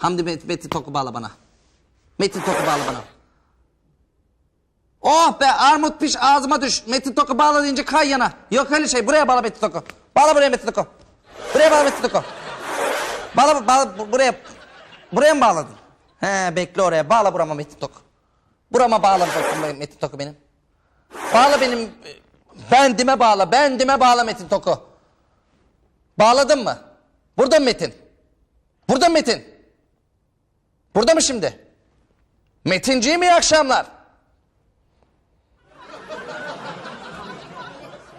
Hamdi Met- Metin Toku bağla bana. Metin Toku bağla bana. Oh be armut piş ağzıma düş. Metin Toku bağla deyince kay yana. Yok öyle şey buraya bağla Metin Toku. Bağla buraya Metin Toku. Buraya bağla Metin Toku. Bağla, bağla bu- buraya. Buraya mı bağladın? He bekle oraya. Bağla burama Metin Toku. Burama bağla Metin Toku benim. Bağla benim. Bendime bağla. Bendime bağla Metin Toku. Bağladın mı? Burada mı Metin? Burada mı Metin? Burada mı şimdi? Metinciğim iyi akşamlar.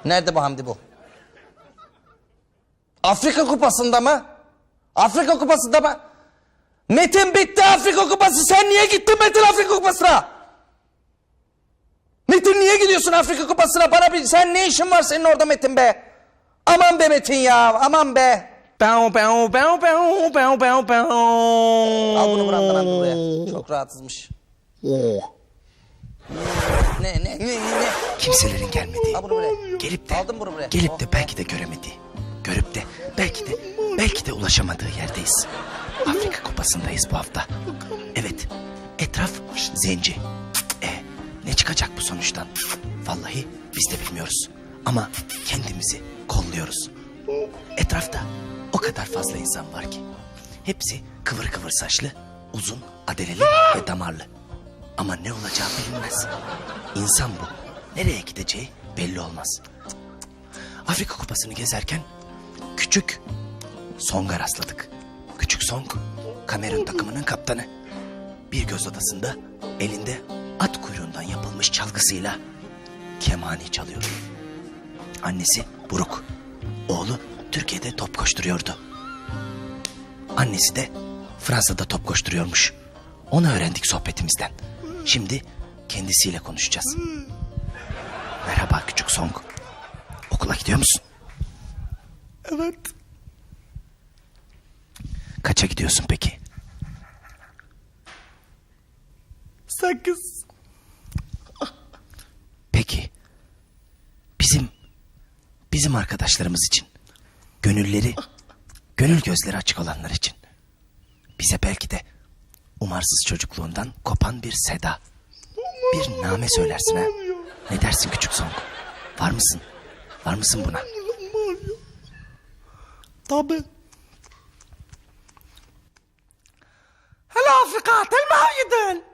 Nerede bu Hamdi bu? Afrika kupasında mı? Afrika kupasında mı? Metin bitti Afrika kupası. Sen niye gittin Metin Afrika kupasına? Metin niye gidiyorsun Afrika kupasına? Bana bir sen ne işin var senin orada Metin be? Aman be Metin ya aman be. Pow, pow, pow, pow, pow, pow, pow. Al bunu Burak'tan Hamdi buraya. Çok rahatsızmış. Ne ne ne ne ne? Kimselerin gelmediği. Al bunu buraya. Gelip de Aldım bunu buraya. gelip Oh. de belki de göremediği. Görüp de belki de belki de ulaşamadığı yerdeyiz. Afrika Kupası'ndayız bu hafta. Evet. Etraf zenci. E ne çıkacak bu sonuçtan? Vallahi biz de bilmiyoruz. Ama kendimizi kolluyoruz. Etrafta o kadar fazla insan var ki. Hepsi kıvır kıvır saçlı, uzun, adeleli ve damarlı. Ama ne olacağı bilinmez. İnsan bu. Nereye gideceği belli olmaz. Afrika kupasını gezerken küçük Song'a rastladık. Küçük Song, Kamerun takımının kaptanı. Bir göz odasında elinde at kuyruğundan yapılmış çalgısıyla kemani çalıyor. Annesi Buruk. Oğlu Türkiye'de top koşturuyordu. Annesi de Fransa'da top koşturuyormuş. Onu öğrendik sohbetimizden. Şimdi kendisiyle konuşacağız. Merhaba küçük Song. Okula gidiyor musun? Evet. Kaça gidiyorsun peki? Sekiz. Peki. Bizim bizim arkadaşlarımız için gönülleri gönül gözleri açık olanlar için bize belki de umarsız çocukluğundan kopan bir seda bir name söylersin ha. Ne dersin küçük Song? Var mısın? Var mısın buna? Tabii. Hello Afrika, tell me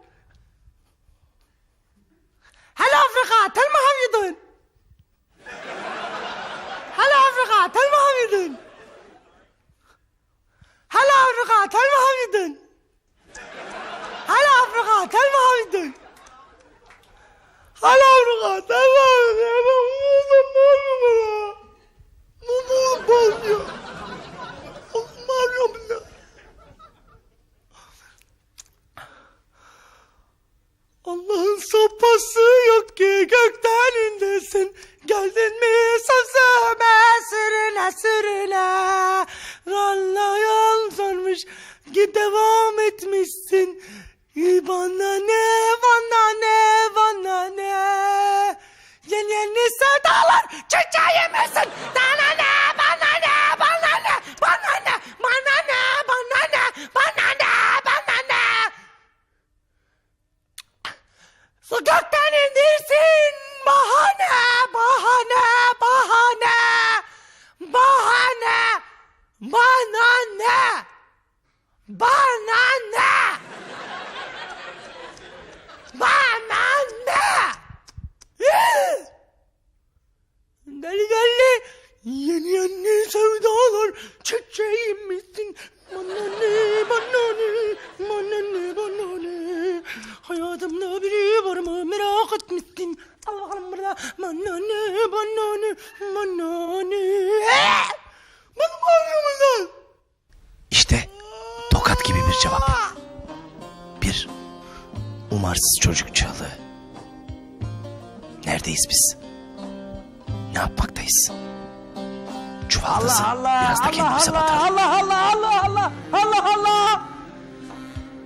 God. Sokaktan indirsin. Bahane, bahane, bahane, bahane, bana ne, bana ne, bana ne. Deli deli bakalım burada. Bana ne, bana ne, bana ne. Bana bağırıyor musun? İşte tokat gibi bir cevap. Bir umarsız çocuk çığlığı. Neredeyiz biz? Ne yapmaktayız? Çuvaldızı biraz da kendimize batıralım. Allah Allah Allah Allah Allah Allah.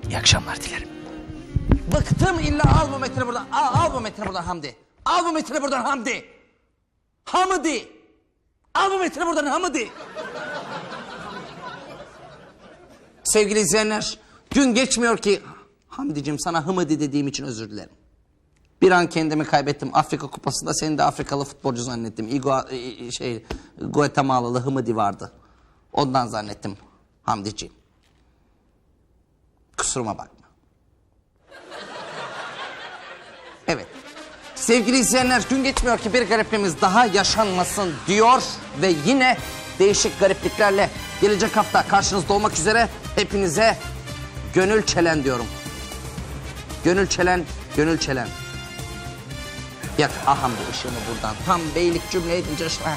İyi akşamlar dilerim. Bıktım illa al bu metini buradan. Al, al bu metini buradan Hamdi. Al bu metini buradan Hamdi. Hamdi. Al bu metini buradan Hamdi. Sevgili izleyenler Gün geçmiyor ki... Hamdicim sana hımıdi dediğim için özür dilerim. Bir an kendimi kaybettim. Afrika kupasında seni de Afrikalı futbolcu zannettim. İgo, e, şey, Guatemalalı Hımıdi vardı. Ondan zannettim Hamdiciğim. Kusuruma bakma. Evet. Sevgili izleyenler gün geçmiyor ki bir garipimiz daha yaşanmasın diyor ve yine değişik garipliklerle gelecek hafta karşınızda olmak üzere hepinize gönül çelen diyorum. Gönül çelen, gönül çelen. Yak aham bir ışığını buradan. Tam beylik cümle edince işte.